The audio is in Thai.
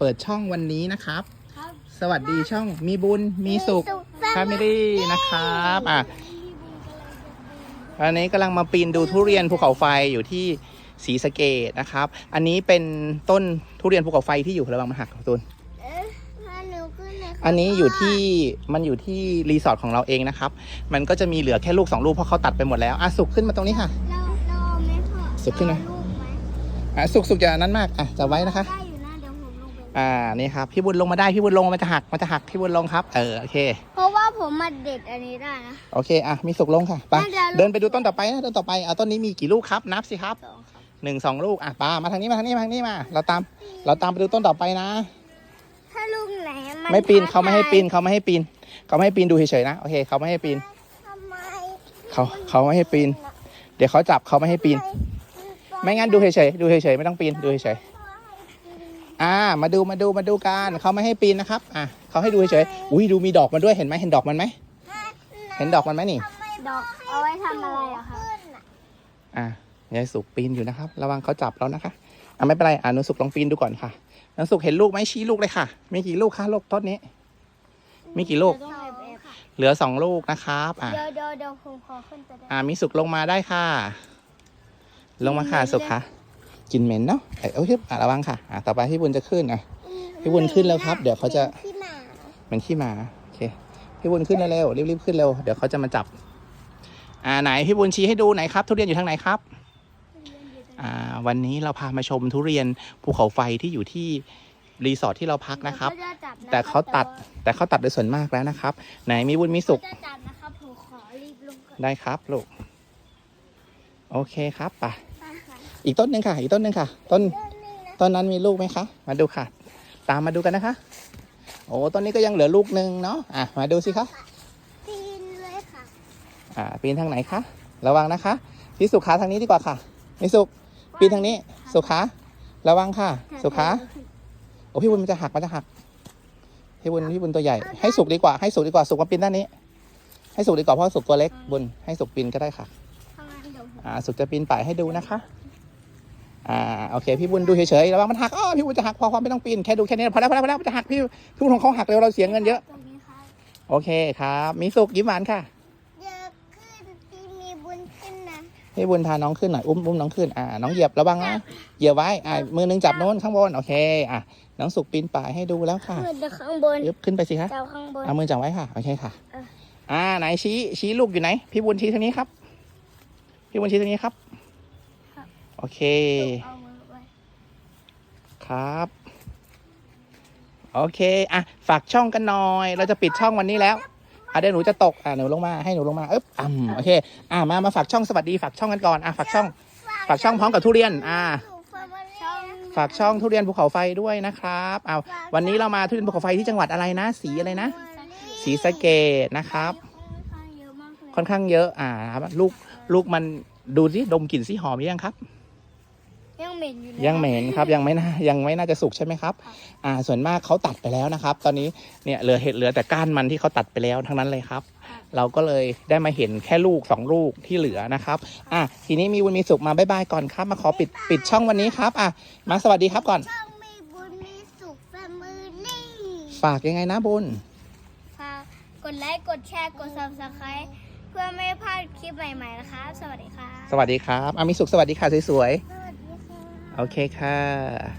เปิดช่องวันนี้นะครับ ครับสวัสดีช่องมีบุญมีสุข f a m i l y นะครับอะอันนี้กำลังมาปีนดูทุเรียนภูเขาไฟอยู่ที่ศรีสะเกดนะครับ อันนี้เป็นต้นทุเรียนภูเขาไฟที่อยู่ระหวังมันหักของตูนเอ๊ะพาหนูขึ้นหน่อยครับอันนี้อยู่ที่มันอยู่ที่รีสอร์ทของเราเองนะครับ มันก็จะมีเหลือแค่ลูกสองลูกเพราะเขาตัดไปหมดแล้วอะสุกขึ้นมาตรงนี้ค่ะ เราเราเอาไหม่พอสุดขึ้นหน่อยเอาลูกไหม อะสุกสุกจะนั้นมากอะจะไว้นะคะ ได้ อยู่นะเดี๋ยวผมลงไปอ่านี่ครับพี่บุญลงมาได้พี่บุญลงมันจะหักมันจะหักพี่บุญลงครับเออโอเค เพราะว่าผมมาเด็ดอันนี้ได้นะ โอเคอะมีสุกลงค่ะไปน่าจะลูก เดินไปดูต้นต่อไปนะต้นต่อไปเอาต้นนี้มีกี่ลูกครับนับสิครับสองครับหนึ่งสองลูกอะป้ามาทางนี้มาทางนี้มาทางนี้มา เราตามเราตามไปดูต้นต่อไปนะ ถ้าลูกไหนมันไม่ปีนท้เขาไม่ให้ทยปีนเขาไม่ให้ปีนเขาไม่ให้ปีนดูเฉยๆนะโอเคเขาไม่ให้ปีนทำไมเขาเขาไม่ให้ปีน เดี๋ยวเขาจับเขาไม่ให้ปีน ไม่งั้นดูเฉยๆดูเฉยๆไม่ต้องปีนดูเฉยๆ อ่า มาดูมาดูมาดูกันเขาไม่ให้ปีนนะครับ อะเขาให้ดูเฉยๆอุ้ยดูมีดอกมันด้วยเห็นไหมเห็นดอกมันไหมเห็นดอกมันไหมนี่ ดอกเอาไว้ทำอะไรอะครับอะยายสุกปีนอยู่นะครับ ระวังเขาจับแล้วนะคะอะไม่เป็นไรอะหนูสุกลองปีนดูก่อนค่ะหนูสุกเห็นลูกไหมชี้ลูกเลยค่ะ มีกี่ลูกคะลูกต้นนี้ มีกี่ลูกเดี๋ยวต้องแอบแอบเหลือสองลูกนะครับอะเดี๋ยวเดี๋ยวเดี๋ยวผมขอขึ้นไปได้อะมีสุกลงมาได้ค่ะ ลงมาค่ะสุกค่ะ กลินเหม็นเนาะเอ้ยโอ้ยอะระวังค่ะอะต่อไปพี่บุญจะขึ้นอะ พี่บุญขึ้นแล้วครับ เดี๋ยวเขาจะพี่หมาเหมือนขี้หมาโอเคพี่บุญขึ้นเร็วๆรีบๆขึ้นเร็วเดี๋ยวเขาจะมาจับ อ่าไหนพี่บุญชี้ให้ดูไหนครับทุเรียนอยู่ทางไหนครับอ่าวันนี้เราพามาชมทุเรียนภูเขาไฟที่อยู่ที่รีสอร์ทที่เราพักนะครับดี๋ยวจจับะแต่เขาตัดว่าแต่เขาตัดโดยส่วนมากแล้วนะครับ ไหนมีบุญมีสุขเขาจะจับนะครับผมขอรีบลงก่อนได้ครับลูก โอเคครับไป่ะไปค่ะ อีกต้นหนึ่งค่ะ อีกต้นหนึ่งค่ะ ต้นเดินนี่นะต้นนั้นมีลูกไหมคะ มาดูค่ะ ตามมาดูกันนะคะ โอ้ต้นนี้ก็ยังเหลือลูกหนึ่งเนาะอะมาดูสิคะปีนเลยค่ะ อ่าปีนทางไหนคะระวังนะคะพี่สุขาทางนี้ดีกว่าค่ะพี่สุปีนทางนี้ สุขาระวังค่ะ สุขาโอ้พี่บุญมันจะหักมันจะหักพี่บุญพี่บุญตัวใหญ่ให้สุกดีกว่าให้สุกดีกว่าสุกมาปีนด้านนี้ ให้สุกดีกว่าเพราะสุกตัวเล็กบุญให้สุกปีนก็ได้ค่ะทำไมเดี๋ยวผมอ่าสุกจะปีนป่ายให้ดูนะคะ อ่าโอเคพี่บุญดูเฉยๆระวังมันหักอ้อพี่บุญจะหักพอความไม่ต้องปีนแค่ดูแค่นี้พอแล้วพอแล้วพอแล้วมันจะหักพี่พี่บุญของเขาหักเร็วเราเสียเงินเยอะ ตรงนี้ครับโอเคครับ มีสุกยิ้มหวานค่ะเดี๋ยวขึ้นที่มีบุญขึ้นนะให้บุญพาน้องขึ้นหน่อยอุ้มอุ้มน้องขึ้นอ่าน้องเหยียบระวังนะเหยียบไว้อ่ามือหนึงจับโน้นข้างบนโอเคอะน้องสุกปีนป่ายให้ดูแล้วค่ะขึ้นเดี๋ยวข้างบนยึบขึ้นไปสิคะเจ้าข้างบน เอามือจับไว้ค่ะโอเคค่ะเอออ่าไหนชี้ชี้ลูกอยู่ไหน พี่บุญชี้ทางนี้ครับ พี่บุญชี้ทางนี้ครับ โอเค เอามือไว้ ครับ โอเค อะ ฝากช่องกันหน่อย เราจะปิดช่องวันนี้แล้ว อะเดี๋ยวหนูจะตก อะหนูลงมา ให้หนูลงมาเอ๊บอ่ำโอเค อะมา มาฝากช่องสวัสดี ฝากช่องกันก่อน อะฝากช่อง ฝากช่องพร้อมกับทุเรียน อ่าช่องฝากช่องทุเรียนภูเขาไฟด้วยนะครับเอาวันนี้เรามาทุเรียนภูเขาไฟที่จังหวัดอะไรนะ สีอะไรนะ สีสะเกดนะครับ ค่อนข้างเยอะมากเลยค่อนข้างเยอะอ่าครับลูก ลูกมันดูสิดมกลิ่นสิหอมหรือยังครับ ยังเหม็นอยู่เลยยังเหม็นครับยังไม่น่ายังไม่น่าจะสุกใช่ไหมครับ อ่า ส่วนมากเขาตัดไปแล้วนะครับ ตอนนี้เนี่ยเหลือเห็ดเหลือแต่ก้านมันที่เขาตัดไปแล้วทั้งนั้นเลยครับ เราก็เลยได้มาเห็นแค่ลูกสองลูกที่เหลือนะครับ อะทีนี้มีบุญมีสุขมาบายบายก่อนครับ มาขอปิดปิดช่องวันนี้ครับ อะมาสวัสดีครับก่อน ช่องมีบุญมีสุขแฟมิลี่ฝากยังไงนะบุญฝากกดไลค์กดแชร์กด subscribe เพื่อไม่พลาดคลิปใหม่ๆนะคะสวัสดีค่ะ สวัสดีครับอะมีสุขสวัสดีค่ะสวยสวัสดีค่ะๆ โอเคค่ะ